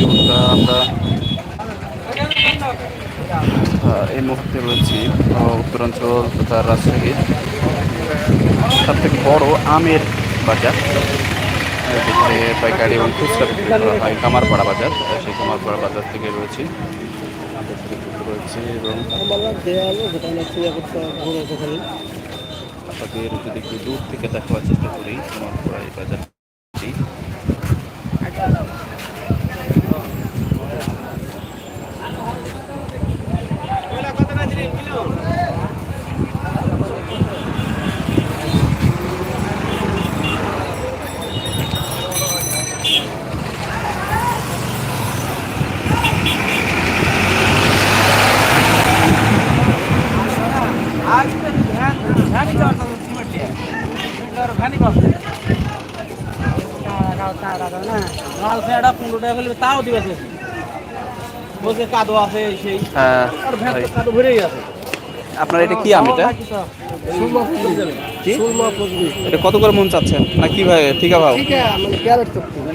বন্ধুরা আমরা এই মুহূর্তে রয়েছি উত্তরাঞ্চল তথা রাজশাহীর সব থেকে বড় আমের বাজার, যেখানে পাইকারি এবং খুচরা বিক্রি করা হয় কামারপাড়া বাজার। সেই কামারপাড়া বাজার থেকে রয়েছি। রয়েছে এবং আপনাদের যদি একটু দূর থেকে দেখার চেষ্টা করি, কামারপাড়া এই বাজারটি তাও দিবে বলছে কাদো আছে সেই। হ্যাঁ কাদো ভরেই আছে। আপনার এটা কি আম এটা? এটা কত করে মন চাচ্ছেন? না কি ভাই, ঠিক ভাও?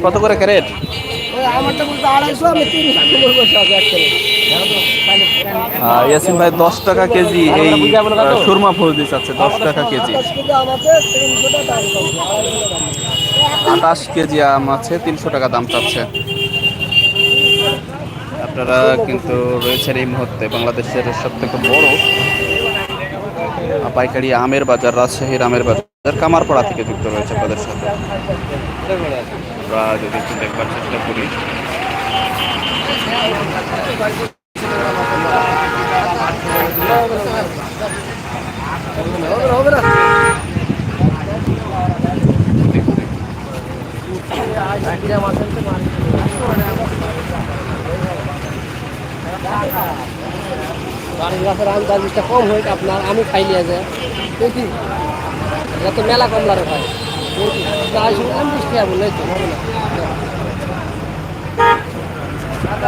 কত করে ক্যারেট? ইয়াসিন ভাই, দশ টাকা কেজি এই সুরমা দিয়ে চাচ্ছে, দশ টাকা কেজি। আটাশ কেজি আম আছে, তিনশো টাকা দাম চাচ্ছে। আপনারা কিন্তু রয়েছেন এই মুহূর্তে বাংলাদেশের সব থেকে বড় পাইকারি আমের বাজার, রাজশাহীর আমের বাজার, কামারপাড়া থেকে যুক্ত রয়েছে আপনাদের সাথে। আমরা যদি একটু দেখবার চেষ্টা করি। বাড়ির আম কম হয় আপনার আমি খাইলি আছে দেখি এটা তো মেলা কমলারে খাই চারশো আম বিশ টাকা বললে তো, হবে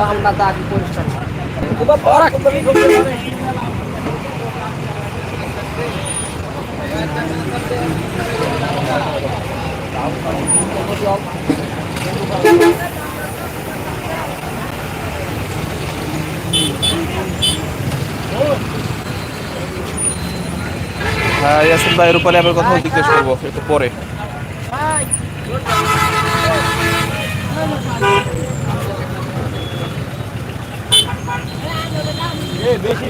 আমরা তো আগে পরিষ্কার ইয়াসিন ভাই উপরে আবার কথা জিজ্ঞেস করব একটু পরে। বেশি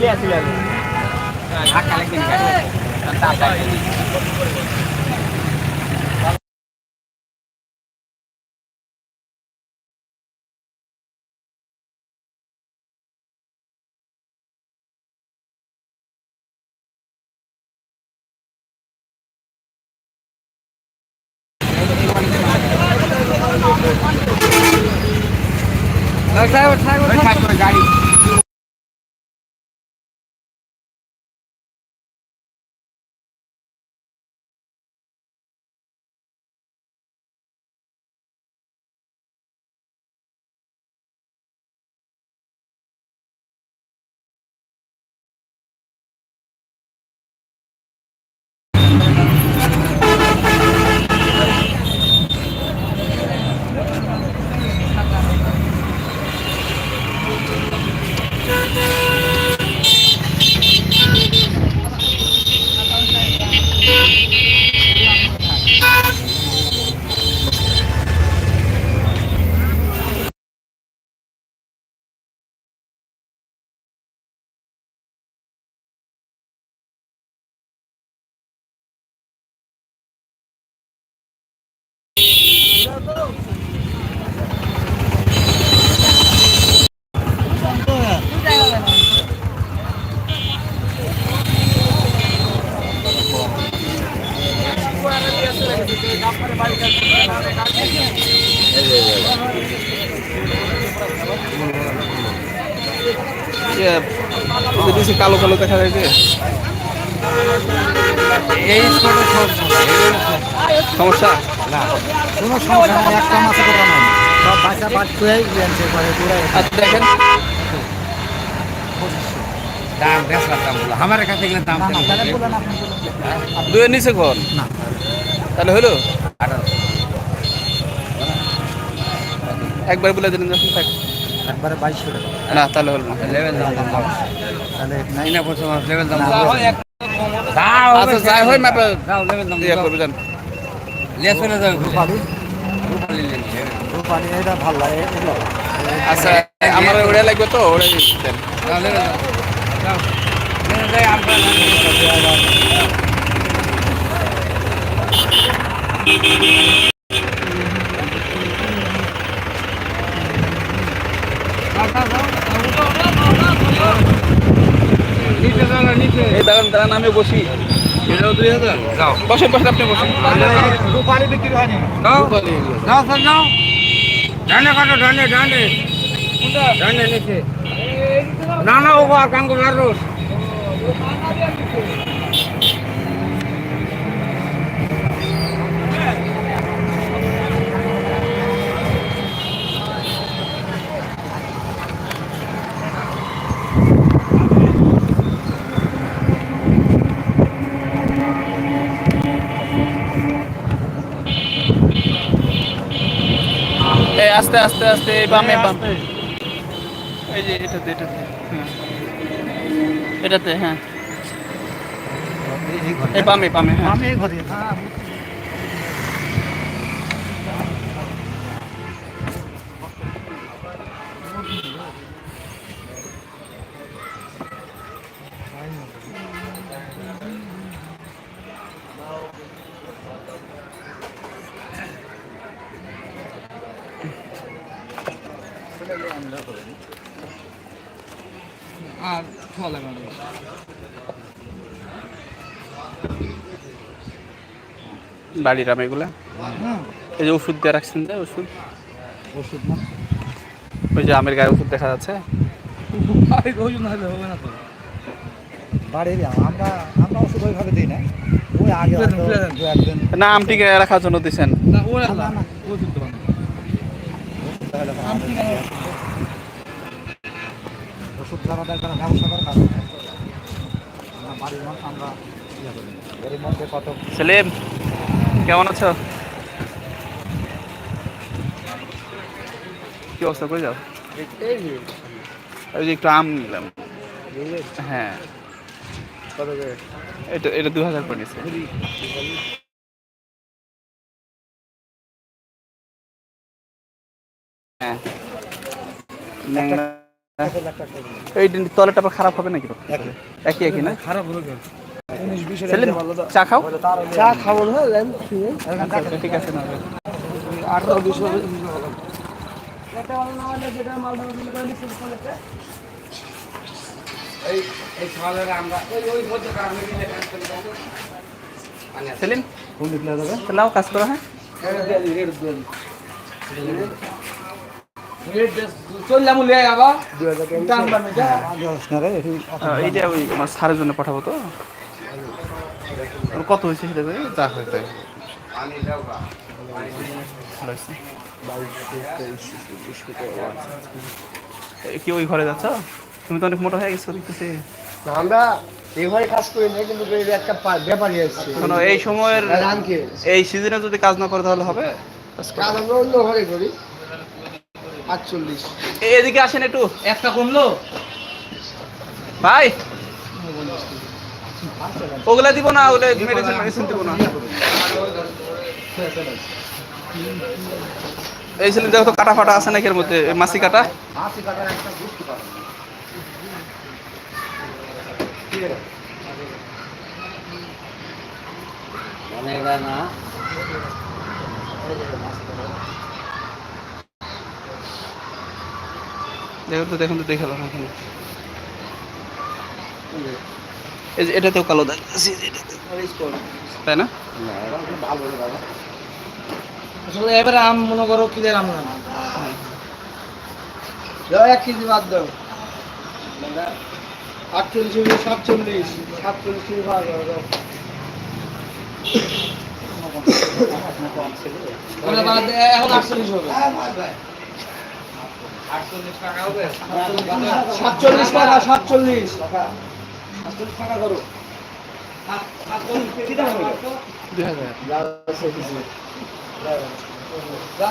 নিচে কালো কালো দেখা যায় এই সমস্যা? না। কোনো সমস্যা নেই একটা মাসে কথা সব বাচ্চা বাদ করে পরে পুরো আচ্ছা দেখেন। দাম বেসলার দাম বলো। আমার কাছে গেলে দাম না, তাহলে বলেন আপনি বলেন। দুয়ের নিচে কোন না। তাহলে হলো? একবার বলে দিলেন যখন থাক। একবারে বাইশশো টাকা। না তাহলে হলো তাহলে আচ্ছা যাই হয় করবে জান রূপালি। রূপালি এটা ভালো লাগে এগুলো আচ্ছা আমার ওটা লাগবে তো ওটাই দেন এই দাঁড়ান দাঁড়ান আমি বসি। বসেন বসেন আপনি বসেন। রূপালি বিক্রি হয়নি। যাও যাও স্যার যাও ডানে কাটো ডানে ডানে ডানে নিচে। না না ও আর কাঙ্গো এই আস্তে আস্তে আস্তে এই বামে বামে। এই যে এটাতে এটাতে। হ্যাঁ। এটাতে হ্যাঁ। এই বামে বামে হ্যাঁ আমি এই ঘরে আর চলে ম্যাডাম বাড়ির আম এগুলা? এই যে ওষুধ দিয়ে রাখছেন যে ওষুধ? ওষুধ না। ওই যে আমের গায়ে ওষুধ দেখা যাচ্ছে? বাড়ির আম। আমরা আমরা ওষুধ ওইভাবে দিই না। আমটিকে রাখার জন্য দিচ্ছেন ইয়ে সেলিম কেমন আছো? কি অবস্থা করে যাও। ওই যে একটু আম নিলাম। হ্যাঁ। এটা এটা দু হাজার করে নিচ্ছে হ্যাঁ। এই তলাটা আবার খারাপ হবে নাকি একই। একই না? খারাপ কেন? সেলিম চা খাও? চা খাব না ঠিক আছে না আঠারো দুশো এই এই সকালে আমরা ওই ওই মধ্যে কারণে সেলিম? কোন দিকে যাবে? তাহলে কাজ করো হ্যাঁ। রে একটু আহ, এইটা ওই আমার সারের জন্য পাঠাবো তো? কত হয়েছে সেটা করে যা হয় তাই। কি ওই ঘরে যাচ্ছ? তুমি তো অনেক মোটা হয়ে গেছো দেখতেছি। আমরা এইভাবে কাজ করি না কিন্তু একটা ব্যাপারই আসছে শোনো এই সময়ের এই সিজনে যদি কাজ না করে তাহলে হবে? কাজ আমরা অন্য ঘরে করি। আটচল্লিশ। এদিকে আসেন একটু। একটা কমলো? ভাই! ওগুলা দিব না, ওগুলা মেডিসিন মেডিসিন দিব না। এই ছিলেন দেখো তো কাটা ফাটা আছে নাকি এর মধ্যে মাছি কাটা? দেখুন তো দেখুন তো, দেখে এটাতেও কালো দাগ আছে, তাই না? আম মনে করো আম না এক কেজি বাদ দাও। আটচল্লিশ সাতচল্লিশ। সাতচল্লিশ আটচল্লিশ সাতচল্লিশ টাকা সাতচল্লিশ। দুই হাজার